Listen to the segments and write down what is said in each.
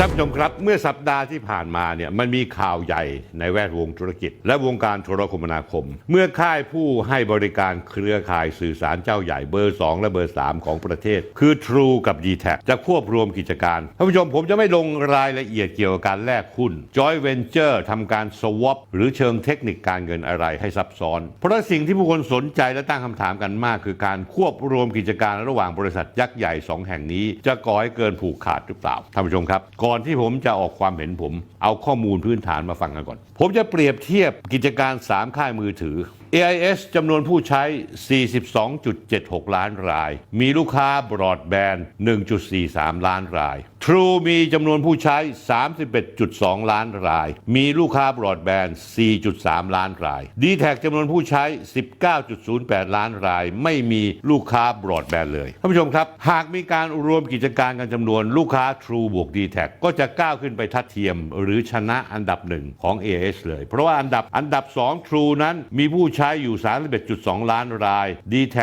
ท่านผู้ชมครับเมื่อสัปดาห์ที่ผ่านมาเนี่ยมันมีข่าวใหญ่ในแวดวงธุรกิจ และวงการโทรคมนาคม เมื่อค่ายผู้ให้บริการเครือข่ายสื่อสารเจ้าใหญ่เบอร์ 2 และเบอร์ 3 ของประเทศ คือ True กับ d t แทจะควบรวมกิจการท่านผู้ชมผมจะไม่ลงรายละเอียดเกี่ยวกับการแลกหุ้น Joint Venture ทำการ swap หรือเชิงเทคนิคการเงินอะไรให้ซับซ้อน เพราะสิ่งที่ผู้คนสนใจและตั้งคำถามกันมาก คือการควบรวมกิจการระหว่างบริษัทยักษ์ใหญ่สองแห่งนี้ จะก่อให้เกินผูกขาดหรือเปล่าท่านผู้ชมครับก่อนที่ผมจะออกความเห็นผม เอาข้อมูลพื้นฐานมาฟังกันก่อน ผมจะเปรียบเทียบกิจการ 3 ค่ายมือถือ AIS จำนวนผู้ใช้ 42.76 ล้านราย มีลูกค้าบรอดแบนด์ 1.43 ล้านราย True มีจำนวนผู้ใช้ 31.2 ล้านราย มีลูกค้าบรอดแบนด์ 4.3 ล้านราย d t แทจำนวนผู้ใช้ 19.08 ล้านราย ไม่มีลูกค้าบรอดแบนด์เลย ท่านผู้ชมครับ หากมีการรวมกิจการกันจำนวนลูกค้า True บวก d t แทก็จะก้าวขึ้นไปทัดเทียม หรือชนะอันดับหนึ่งของ AIS เลย เพราะว่าอันดับอันดับ 2 True นั้นมีผู้ใช้อยู่ 31.2 ล้านราย d t แท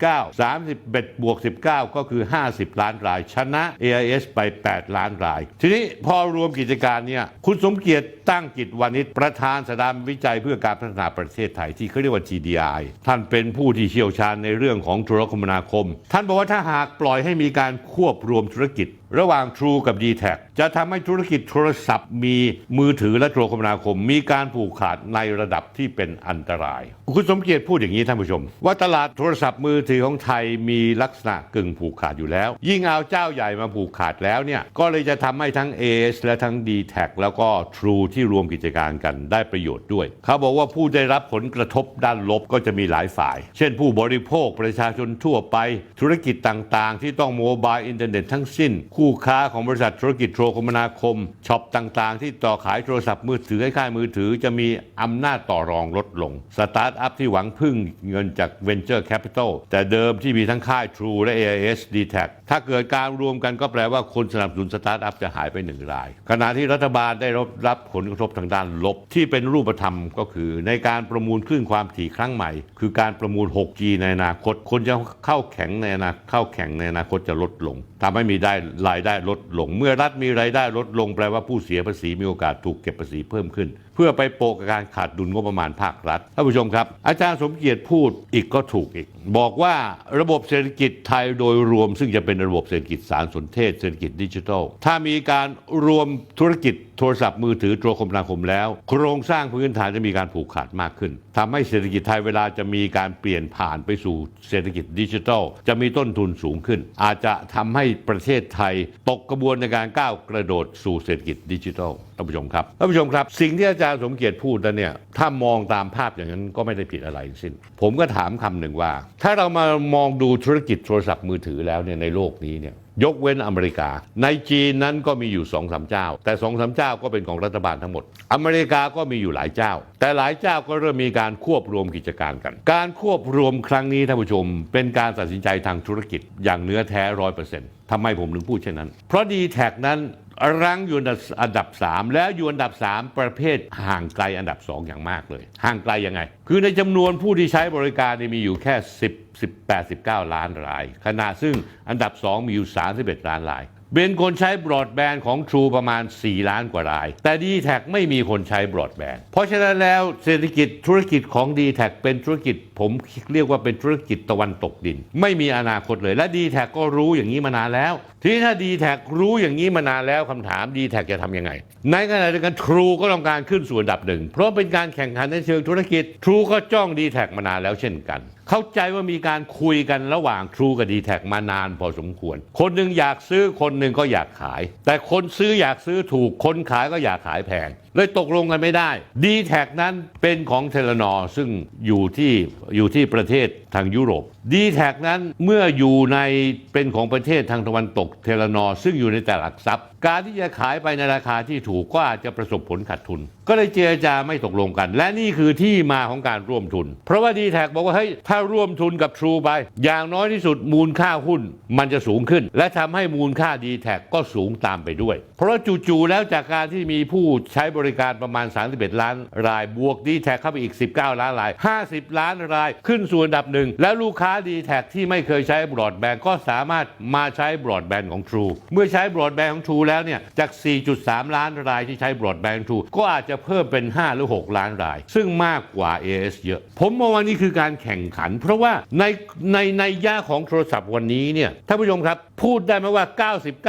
19 31บวก19 ก็คือ 50 ล้านราย ชนะ AIS ไป 8 ล้านราย ทีนี้พอรวมกิจการเนี่ยคุณสมเกียรติตั้งกิจวานิชประธานสถาบันวิจัยเพื่อการพัฒนาประเทศไทยที่เขาเรียกว่า TDI ท่านเป็นผู้ที่เชี่ยวชาญในเรื่องของโทรคมนาคม ท่านบอกว่าถ้าหากปล่อยให้มีการควบรวมธุรกิจ ระหว่าง True กับ d t แทจะทำให้ธุรกิจโทรศัพท์ มีมือถือและโทรคมนาคม มีการผูกขาดในระดับที่เป็นอันตราย คุณสมเกียรติพูดอย่างนี้ท่านผู้ชม ว่าตลาดโทรศัพท์มือถือของไทยมีลักษณะกึ่งผูกขาดอยู่แล้ว ยิ่งเอาเจ้าใหญ่มาผูกขาดแล้วเนี่ยก็เลยจะทำให้ทั้ง AS และทั้ง d t แทแล้วก็ True ที่รวมกิจการกันได้ประโยชน์ด้วย เขาบอกว่าผู้ได้รับผลกระทบด้านลบก็จะมีหลายฝ่าย เช่นผู้บริโภคประชาชนทั่วไป ธุรกิจต่างๆ ที่ต้องโมบายอินเทอร์เน็ตทั้งสิ้นคู่ค้าของบริษัทธุรกิจโทรคมนาคมช็อปต่างๆ ที่ต่อขายโทรศัพท์มือถือให้ค่ายมือถือจะมีอำนาจต่อรองลดลง สตาร์ทอัพที่หวังพึ่งเงินจาก Venture Capital แต่เดิมที่มีทั้งค่าย True และ AIS d t แทถ้าเกิดการรวมกันก็แปลว่าคนสนับสนุนสตาร์ทอัพจะหายไปหนึ่งราย ขณะที่รัฐบาลได้รับรับผลกระทบทางด้านลบ ที่เป็นรูปธรรมก็คือในการประมูลคลื่นความถี่ครั้งใหม่ คือการประมูล 6G ในอนาคต คนจะเข้าแข่งในอนาเข้าแข่งในอนาคตจะลดลงทำให้มีได้รายได้ลดลง เมื่อรัฐมีรายได้ลดลงแปลว่าผู้เสียภาษีมีโอกาสถูกเก็บภาษีเพิ่มขึ้น เพื่อไปโปะกับการขาดดุลงบประมาณภาครัฐท่านผู้ชมครับ อาจารย์สมเกียรติพูดอีกก็ถูกอีก บอกว่าระบบเศรษฐกิจไทยโดยรวม ซึ่งจะเป็นระบบเศรษฐกิจสารสนเทศเศรษฐกิจดิจิทัล ถ้ามีการรวมธุรกิจโทรศัพท์มือถือโทรคมนาคมแล้ว โครงสร้างพื้นฐานจะมีการผูกขาดมากขึ้นทำให้เศรษฐกิจไทยเวลาจะมีการเปลี่ยนผ่านไปสู่เศรษฐกิจดิจิทัล จะมีต้นทุนสูงขึ้น อาจจะทำให้ประเทศไทยตกกระบวนในการก้าวกระโดดสู่เศรษฐกิจดิจิทัลท่านผู้ชมครับท่านผู้ชมครับ สิ่งที่อาจารย์สมเกียรติพูดนั้นเนี่ยถ้ามองตามภาพอย่างนั้นก็ไม่ได้ผิดอะไรทั้งสิ้น ผมก็ถามคำหนึ่งว่า ถ้าเรามามองดูธุรกิจโทรศัพท์มือถือแล้วเนี่ยในโลกนี้เนี่ยยกเว้นอเมริกา ในจีนนั้นก็มีอยู่สองสามเจ้า แต่สองสามเจ้าก็เป็นของรัฐบาลทั้งหมด อเมริกาก็มีอยู่หลายเจ้า แต่หลายเจ้าก็เริ่มมีการควบรวมกิจการกัน การควบรวมครั้งนี้ท่านผู้ชม เป็นการตัดสินใจทางธุรกิจอย่างเนื้อแท้ร้อยเปอร์เซ็นต์ทำไมผมถึงพูดเช่นนั้น เพราะดีแท็กนั้น รั้งอยู่อันดับ 3 แล้วอยู่อันดับ 3 ประเภทห่างไกลอันดับ 2 อย่างมากเลย ห่างไกลยังไง คือในจำนวนผู้ที่ใช้บริการมีอยู่แค่ 10 18 19 ล้านราย ขณะซึ่งอันดับ 2 มีอยู่ 31 ล้านรายเป็นคนใช้บรอดแบนด์ของ True ประมาณ 4 ล้านกว่าราย แต่ d t แทไม่มีคนใช้บรอดแบนด์เพราะฉะนั้นแล้วเศรษฐกิจธุรกิจของ d t แทเป็นธุรกิจผมเรียกว่าเป็นธุรกิจตะวันตกดิน ไม่มีอนาคตเลยและ d t แทก็รู้อย่างนี้มานานแล้วทีนี้ถ้า d t แทรู้อย่างนี้มานานแล้วคำถาม d t แทจะทำยังไง ในขณะเดียวกัน True ก็ต้องการขึ้นสู่อันดับหนึ่ง เพราะเป็นการแข่งขันในเชิงธุรกิจ True ก็จ้อง d t แทมานานแล้วเช่นกัน เข้าใจว่ามีการคุยกันระหว่าง True กับ d t แทมานานพอสมควร คนหนึ่งอยากซื้อคนหนึ่งก็อยากขาย แต่คนซื้ออยากซื้อถูกคนขายก็อยากขายแพงเลยตกลงกันไม่ได้ ดีแทนั้นเป็นของเทเลนอซึ่งอยู่ที่อยู่ที่ประเทศทางยุโรปดีแทนั้นเมื่ออยู่ในเป็นของประเทศทางตะวันตกเทเลนอซึ่งอยู่ในตลาดหลักทรัพย์ การที่จะขายไปในราคาที่ถูกก็อาจจะประสบผลขาดทุน ก็เลยเจรจาไม่ตกลงกัน และนี่คือที่มาของการร่วมทุน เพราะว่า d t แท็บอกว่าเฮ้ยถ้าร่วมทุนกับ True ไป อย่างน้อยที่สุดมูลค่าหุ้นมันจะสูงขึ้น และทำให้มูลค่า d t แท็ก็สูงตามไปด้วย เพราะว่าจู่ๆแล้วจากการที่มีผู้ใช้บริการประมาณ 31 ล้านรายบวก d t แท็เข้าไปอีก 19 ล้านราย 50 ล้านรายขึ้นสู่อันดับหนึ่งแล้วลูกค้า d t แท็ที่ไม่เคยใช้บรอดแบนด์ก็สามารถมาใช้บรอดแบนด์ของ True เมื่อใช้บรอดแบนด์ของ True แล้วเนี่ยจาก 4.3 ล้านรายที่ใช้บรอดแบนด์ True ก็อาจจะเพิ่มเป็น 5 หรือ 6 ล้านราย ซึ่งมากกว่า AS เยอะ ผมมองว่านี่คือการแข่งขัน เพราะว่าในในในย่าของโทรศัพท์วันนี้เนี่ยท่านผู้ชมครับ พูดได้ไหมว่า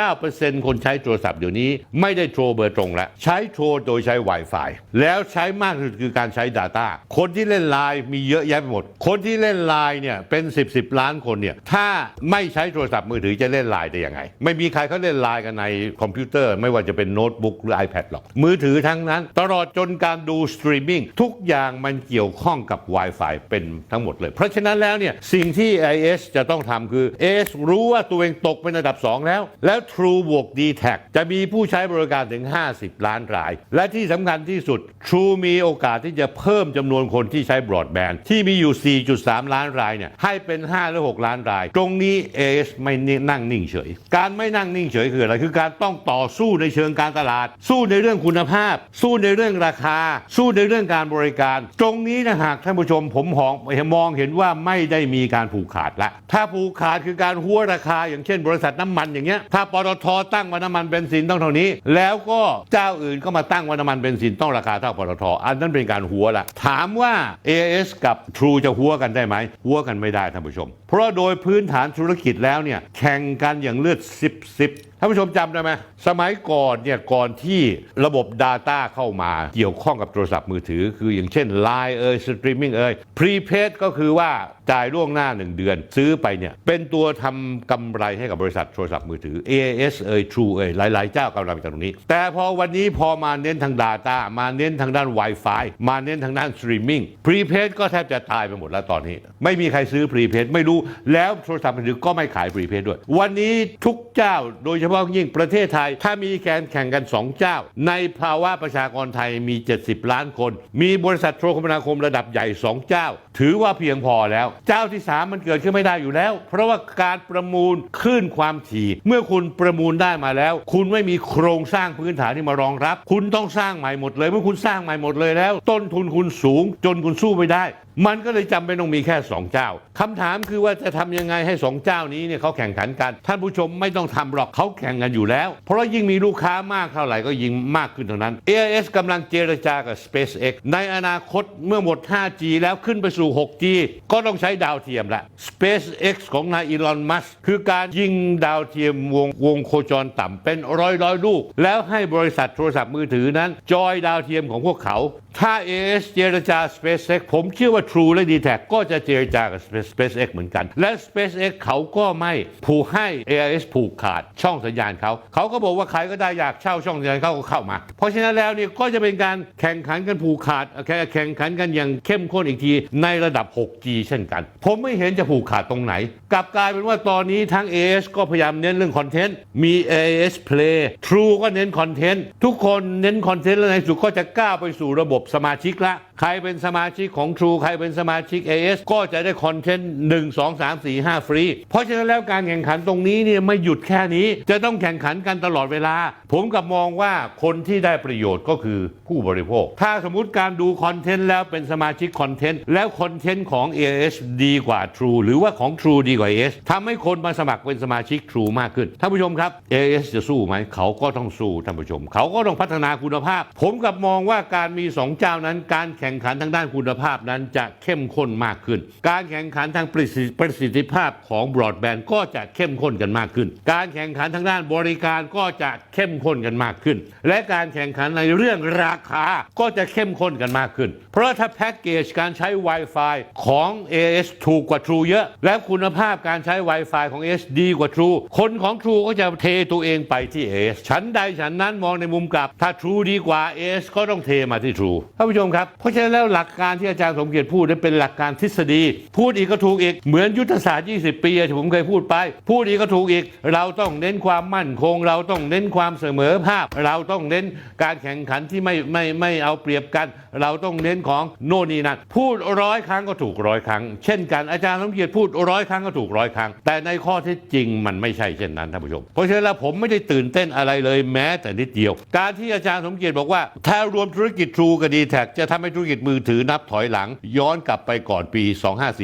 99%คนใช้โทรศัพท์เดี๋ยวนี้ไม่ได้โทรเบอร์ตรงแล้ว ใช้โทรโดยใช้ Wi-Fi แล้วใช้มากที่สุดคือการใช้ Data คนที่เล่นไลน์มีเยอะแยะไปหมด คนที่เล่นไลน์เนี่ยเป็น 10บสล้านคนเนี่ยถ้าไม่ใช้โทรศัพท์มือถือจะเล่นไลน์ได้ยังไง ไม่มีใครเขาเล่นไลน์กันในคอมพิวเตอร์ ไม่ว่าจะเป็นโน้ตบุ๊กหรือ iPad หรอกมือถือทั้งนั้นตลอดจนการดูสตรีมมิ่งทุกอย่างมันเกี่ยวข้องกับ Wi-Fi เป็นทั้งหมดเลย เพราะฉะนั้นแล้วเนี่ยสิ่งที่ AS จะต้องทำคือ AS รู้ว่าตัวเองตกเป็นอันดับ 2 แล้ว แล้ว True บวก d t แทจะมีผู้ใช้บริการถึง 50 ล้านราย และที่สำคัญที่สุด True มีโอกาสที่จะเพิ่มจำนวนคนที่ใช้บรอดแบนด์ที่มีอยู่ 4.3 ล้านรายเนี่ยให้เป็น 5 หรือ 6 ล้านราย ตรงนี้ AS ไม่นั่งนิ่งเฉย การไม่นั่งนิ่งเฉยคืออะไรคือการต้องต่อสู้ในเชิงการตลาด สู้ในเรื่องคุณภาพ สู้ในเรื่องรื่องราคา สู้ในเรื่องการบริการ ตรงนี้นะหากท่านผู้ชมผมหองมองเห็นว่าไม่ได้มีการผูกขาดละ ถ้าผูกขาดคือการหัวราคา อย่างเช่น บริษัทน้ำมันอย่างเงี้ยถ้าปตทตั้งว่าน้ำมันเบนซินต้องเท่านี้ แล้วก็เจ้าอื่นก็มาตั้งว่าน้ำมันเบนซินต้องราคาเท่าปตทอันนั้นเป็นการหัวละถามว่า AS กับ True จะหัวกันได้ไหมหัวกันไม่ได้ท่านผู้ชม เพราะโดยพื้นฐานธุรกิจแล้วเนี่ยแข่งกันอย่างเลือดซิบซิบ ท่านผู้ชมจำได้ไหมสมัยก่อนเนี่ยก่อนที่ระบบ Data เข้ามาเกี่ยวข้องกับโทรศัพท์มือถือ คืออย่างเช่น Line เอ่ยสตรีมมิ่งเอ่ยพรีเพดก็คือว่าจ่ายล่วงหน้า 1 เดือน ซื้อไปเนี่ยเป็นตัวทำกำไรให้กับบริษัทโทรศัพท์มือถือ AIS เอ่ย True เอ่ยหลาย ๆ เจ้ากำลังจากตรงนี้ แต่พอวันนี้พอมาเน้นทาง Data มาเน้นทางด้าน Wi-Fi มาเน้นทางด้านสตรีมมิ่งพรีเพดก็แทบจะตายไปหมดแล้วตอนนี้ ไม่มีใครซื้อพรีเพดไม่รู้แล้วโทรศัพท์มือถือก็ไม่ขายพรีเพดด้วย วันนี้ทุกเจ้าโดยเฉพาะยิ่งประเทศไทย ถ้ามีแข่งแข่งกัน 2 เจ้า ในภาวะประชากรไทยมี 70 ล้านคน มีบริษัทโทรคมนาคมระดับใหญ่ 2 เจ้า ถือว่าเพียงพอแล้ว เจ้าที่ 3 มันเกิดขึ้นไม่ได้อยู่แล้ว เพราะว่าการประมูลคลื่นความถี่ เมื่อคุณประมูลได้มาแล้ว คุณไม่มีโครงสร้างพื้นฐานที่มารองรับ คุณต้องสร้างใหม่หมดเลย เมื่อคุณสร้างใหม่หมดเลยแล้ว ต้นทุนคุณสูง จนคุณสู้ไม่ได้มันก็เลยจำเป็นต้องมีแค่ 2 เจ้าคำถามคือว่าจะทำยังไงให้ 2 เจ้านี้เนี่ยเขาแข่งขันกัน ท่านผู้ชมไม่ต้องทำหรอกเขาแข่งกันอยู่แล้ว เพราะยิ่งมีลูกค้ามากเท่าไหร่ก็ยิ่งมากขึ้นเท่านั้น AIS กำลังเจรจากับ SpaceX ในอนาคตเมื่อหมด 5G แล้วขึ้นไปสู่ 6G ก็ต้องใช้ดาวเทียมละ SpaceX ของนายอีลอนมัสคือการยิงดาวเทียมวงวงโคจรต่ำเป็นร้อยร้อยลูก แล้วให้บริษัทโทรศัพท์มือถือนั้น จอยดาวเทียมของพวกเขา ถ้า AS เจรจา SpaceX ผมเชื่อว่า True และ d t แทก็จะเจรจากับ SpaceX เหมือนกัน และ SpaceX เขาก็ไม่ผูกให้ AIS ผูกขาดช่องสัญญาณเขาเขาก็บอกว่าใครก็ได้อยากเช่าช่องสัญญาณเขาก็เข้ามา เพราะฉะนั้นแล้วเนี่ยก็จะเป็นการแข่งขันกันผูกขาดแข่งขันกันอย่างเข้มข้นอีกทีในระดับ 6G เช่นกัน ผมไม่เห็นจะผูกขาดตรงไหน กลับกลายเป็นว่าตอนนี้ทั้ง AS ก็พยายามเน้นเรื่องคอนเทนต์มี AS Play True ก็เน้นคอนเทนต์ทุกคนเน้นคอนเทนต์แล้วในสุดก็จะก้าวไปสู่ระบบสมาชิกละ ใครเป็นสมาชิกของ True ใครเป็นสมาชิก AS ก็จะได้คอนเทนต์ 1 2 3 4 5 ฟรี เพราะฉะนั้นแล้วการแข่งขันตรงนี้เนี่ยไม่หยุดแค่นี้ จะต้องแข่งขันกันตลอดเวลา ผมกับมองว่าคนที่ได้ประโยชน์ก็คือผู้บริโภค ถ้าสมมติการดูคอนเทนต์แล้วเป็นสมาชิกคอนเทนต์ แล้วคอนเทนต์ของ AS ดีกว่า True หรือว่าของ True ดีกว่า AS ทำให้คนมาสมัครเป็นสมาชิก True มากขึ้นท่านผู้ชมครับ AS จะสู้ไหมเขาก็ต้องสู้ท่านผู้ชม เขาก็ต้องพัฒนาคุณภาพ ผมกับมองว่าการมีสองเจ้านั้นการแข่งข่งขันทางด้านคุณภาพนั้นจะเข้มข้นมากขึ้น การแข่งขันทางประสิทธิทธภาพของบรอดแบนด์ก็จะเข้มข้นกันมากขึ้น การแข่งขันทางด้านบริการก็จะเข้มข้นกันมากขึ้น และการแข่งขันในเรื่องราคาก็จะเข้มข้นกันมากขึ้น เพราะถ้าแพ็กเกจการใช้ Wi-Fi ของ AS ถูกกว่า True เยอะ และคุณภาพการใช้ Wi-Fi ของ AS ดีกว่า True คนของ True ก็จะเทตัวเองไปที่ AS ฉันใดฉันนั้นมองในมุมกลับ ถ้า True ดีกว่า AS ก็ต้องเทมาที่ True ท่านผู้ชมครับเพราะะฉะนั้นแล้วหลักการที่อาจารย์สมเกียรติพูดนั้นเป็นหลักการทฤษฎี พูดอีกก็ถูกอีกเหมือนยุทธศาสตร์ 20 ปีที่ผมเคยพูดไป พูดอีกก็ถูกอีก เราต้องเน้นความมั่นคง เราต้องเน้นความเสมอภาพ เราต้องเน้นการแข่งขันที่ไม่ไม่ไม่เอาเปรียบกัน เราต้องเน้นของโน่นนี่นั่นพูดร้อยครั้งก็ถูกร้อยครั้ง เช่นกันอาจารย์สมเกียรติพูดร้อยครั้งก็ถูกร้อยครั้ง แต่ในข้อเท็จจริงมันไม่ใช่เช่นนั้นท่านผู้ชมเพราะฉะนั้นแล้วผมไม่ได้ตื่นเต้นอะไรเลยแม้แต่นิดเดียว การที่อาจารย์สมเกียรติบอกว่า ถ้ารวมธุรกิจทรูกับดีแท็จะทำให้ธุรกิจมือถือนับถอยหลัง ย้อนกลับไปก่อนปี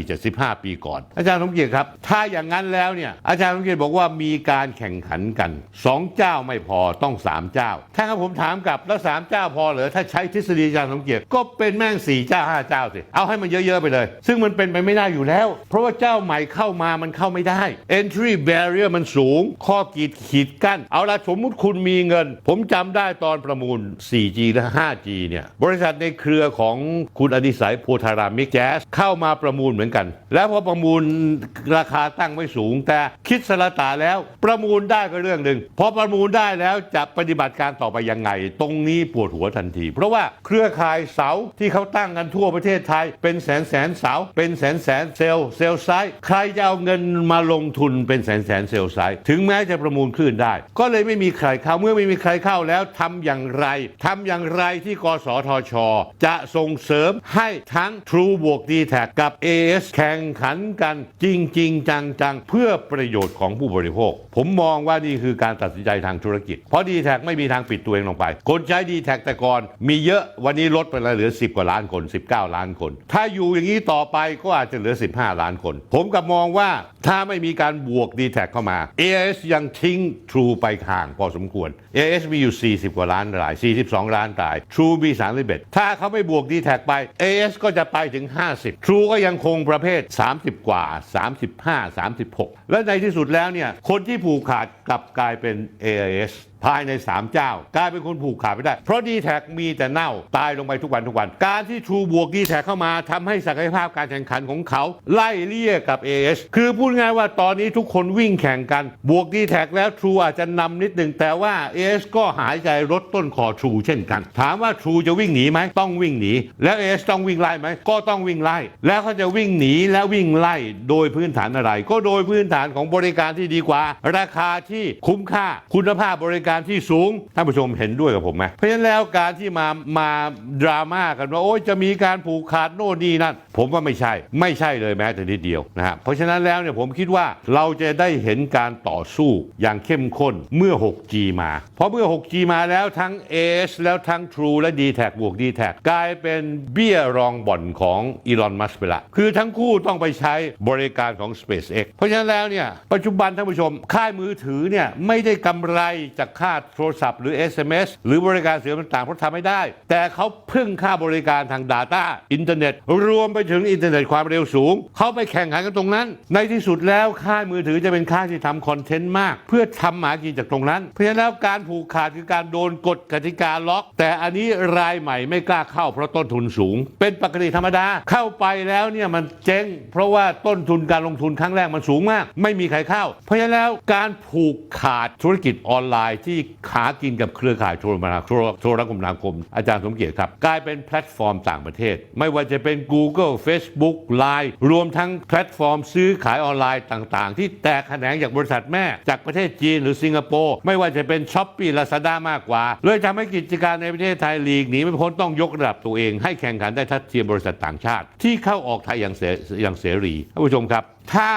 25475ปีก่อน อาจารย์สมเกียรติครับ ถ้าอย่างนั้นแล้วเนี่ยอาจารย์สมเกียรติบอกว่ามีการแข่งขันกันสองเจ้าไม่พอต้องสามเจ้า ถ้างั้นผมถามกลับแล้วสามเจ้าพอเหรอถ้าใช้ทฤษฎีอาจารย์สมเกียรติก็เป็นแม่งสี่เจ้าห้าเจ้าสิเอาให้มันเยอะๆไปเลย ซึ่งมันเป็นไปไม่ได้อยู่แล้ว เพราะว่าเจ้าใหม่เข้ามามันเข้าไม่ได้ entry barrier มันสูง ข้อกีดขีดกั้น เอาละสมมุติคุณมีเงิน ผมจำได้ตอนประมูล 4G และ 5G เนี่ยบริษัทในเครือของคุณอดิสัยโพธารามิกแจ๊สเข้ามาประมูลเหมือนกัน แล้วพอประมูลราคาตั้งไม่สูง แต่คิดสละตาแล้วประมูลได้ก็เรื่องหนึ่งพอประมูลได้แล้วจะปฏิบัติการต่อไปยังไง ตรงนี้ปวดหัวทันที เพราะว่าเครือข่ายเสาที่เขาตั้งกันทั่วประเทศไทย เป็นแสนแสนเสาเป็นแสนแสนเซลล์เซลล์ไซต์ใครจะเอาเงินมาลงทุนเป็นแสนแสนเซลล์ไซต์ถึงแม้จะประมูลคลื่นได้ ก็เลยไม่มีใครเข้าเมื่อไม่มีใครเข้าแล้วทำอย่างไรทำอย่างไรที่กสทช จะส่งเสริมให้ทั้ง True บวก d t แทกับ AS แข่งขันกันจริงจริงจังๆ เพื่อประโยชน์ของผู้บริโภค ผมมองว่านี่คือการตัดสินใจทางธุรกิจ เพราะ d t แทไม่มีทางปิดตัวเองลงไป คนใช้ d t แทแต่ก่อน มีเยอะวันนี้ลดไปแลเหลือ 10 กว่าล้านคน 19 ล้านคน ถ้าอยู่อย่างนี้ต่อไปก็อาจจะเหลือ 15 ล้านคน ผมกับมองว่าถ้าไม่มีการบวก d t แทเข้ามา AS ยังทิ้ง True ไปห่างพอสมควร AS มีอยู่ 40 กว่าล้านราย 42 ล้านราย True มี31ถ้าเขาไม่บวกดีแท็ไป AS ก็จะไปถึง 50 True ก็ยังคงประเภท 30 กว่า 35 36 และในที่สุดแล้วเนี่ยคนที่ผูกขาด กลับกลายเป็น AIS ภายใน 3 เจ้า กลายเป็นคนผูกขาดไม่ได้ เพราะ d t แทมีแต่เน่าตายลงไปทุกวันทุกวัน การที่ True บวก d t แทเข้ามาทำให้ศักยภาพการแข่งขันของเขา ไล่เลี่ยกับ AS คือพูดง่ายว่าตอนนี้ทุกคนวิ่งแข่งกัน บวก d t แทแล้ว True อาจจะนำนิดหนึ่งแต่ว่า AS ก็หายใจลดต้นคอ True เช่นกัน ถามว่า True จะวิ่งหนีไหมต้องวิ่งหนี แล้ว AS ต้องวิ่งไล่ไหมก็ต้องวิ่งไล่ แล้วเขาจะวิ่งหนีและวิ่งไล่ โดยพื้นฐานอะไร ก็โดยพื้นฐานของบริการที่ดีกว่า ราคาที่คุ้มค่า คุณภาพบริการที่สูง ท่านผู้ชมเห็นด้วยกับผมไหมเพราะฉะนั้นแล้วการที่มามาดราม่ากันว่าโอ้ยจะมีการผูกขาดโน่นนี่นั่นผมว่าไม่ใช่ ไม่ใช่เลยแม้แต่นิดเดียวนะฮะเพราะฉะนั้นแล้วเนี่ยผมคิดว่าเราจะได้เห็นการต่อสู้อย่างเข้มข้นเมื่อ 6G มา เพราะเมื่อ 6G มาแล้วทั้ง AS แล้วทั้ง True และ d t แทบวก d t แทกลายเป็นเบี้ยรองบ่อนของอีลอนมัสไปละคือทั้งคู่ต้องไปใช้บริการของ SpaceX เพราะฉะนั้นแล้วเนี่ยปัจจุบันท่านผู้ชมค่ายมือถือเนี่ยไม่ได้กำไรจากค่าโทรศัพท์หรือ SMS หรือบริการเสริมต่างๆเพราะทำไม่ได้ แต่เขาพึ่งค่าบริการทาง Data อินเทอร์เน็ต รวมไปถึงอินเทอร์เน็ตความเร็วสูง เขาไปแข่งขันกันตรงนั้น ในที่สุดแล้วค่ายมือถือจะเป็นค่ายที่ทำคอนเทนต์มาก เพื่อทำหมากินจากตรงนั้น เพราะฉะนั้นแล้วการผูกขาดคือการโดนกฎกติกาล็อก แต่อันนี้รายใหม่ไม่กล้าเข้าเพราะต้นทุนสูง เป็นปกติธรรมดาเข้าไปแล้วเนี่ยมันเจ๊งเพราะว่าต้นทุนการลงทุนครั้งแรกมันสูงมาก ไม่มีใครเข้า เพราะฉะนั้นแล้วการผูกขาดธุรกิจออนไลน์ที่ขากินกับเครือข่ายโทรคมนาโทรโทรคมนาคม อาจารย์สมเกียรติครับ กลายเป็นแพลตฟอร์มต่างประเทศ ไม่ว่าจะเป็น Google Facebook Line รวมทั้งแพลตฟอร์มซื้อขายออนไลน์ต่างๆ ที่แตกแขนงจากบริษัทแม่ จากประเทศจีนหรือสิงคโปร์ไม่ว่าจะเป็นช้อปปี้ลาซาด้ามากกว่า เลยทำให้กิจการในประเทศไทยลีกหนีไม่พ้นต้องยกระดับตัวเอง ให้แข่งขันได้ทัดเทียมบริษัทต่างชาติ ที่เข้าออกไทยอย่างเสรีท่านผู้ชมครับ ถ้า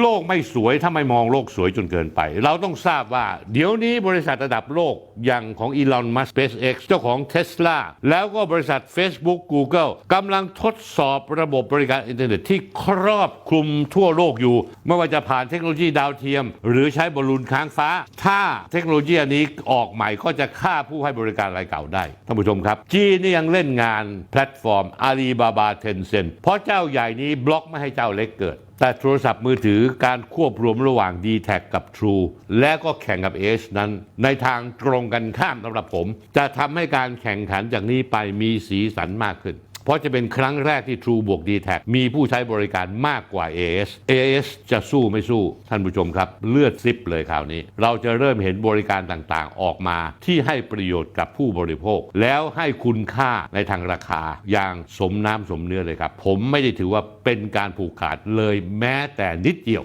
โลกไม่สวยถ้าไม่มองโลกสวยจนเกินไป เราต้องทราบว่า เดี๋ยวนี้บริษัทระดับโลกอย่างของอีลอนมัส SpaceX เจ้าของ Tesla แล้วก็บริษัท Facebook Google กำลังทดสอบระบบบริการอินเทอร์เน็ตที่ครอบคลุมทั่วโลกอยู่ ไม่ว่าจะผ่านเทคโนโลยีดาวเทียม หรือใช้บอลลูนค้างฟ้า ถ้าเทคโนโลยีอันนี้ออกใหม่ก็จะฆ่าผู้ให้บริการรายเก่าได้ท่านผู้ชมครับ จีนนี่ยังเล่นงานแพลตฟอร์มอาลีบาบาเทนเซนเพราะเจ้าใหญ่นี้บล็อกไม่ให้เจ้าเล็กเกิด แต่โทรศัพท์มือถือการควบรวมระหว่าง d t แทกับ True และก็แข่งกับ AS นั้น ในทางตรงกันข้ามสำหรับผม จะทำให้การแข่งขันจากนี้ไปมีสีสันมากขึ้น เพราะจะเป็นครั้งแรกที่ True บวก d t แทมีผู้ใช้บริการมากกว่า AS AS จะสู้ไม่สู้ ท่านผู้ชมครับ เลือดซิปเลยคราวนี้ เราจะเริ่มเห็นบริการต่างๆ ออกมาที่ให้ประโยชน์กับผู้บริโภค แล้วให้คุณค่าในทางราคาอย่างสมน้ำสมเนื้อเลยครับ ผมไม่ได้ถือว่าเป็นการผูกขาดเลยแม้แต่นิดเดียว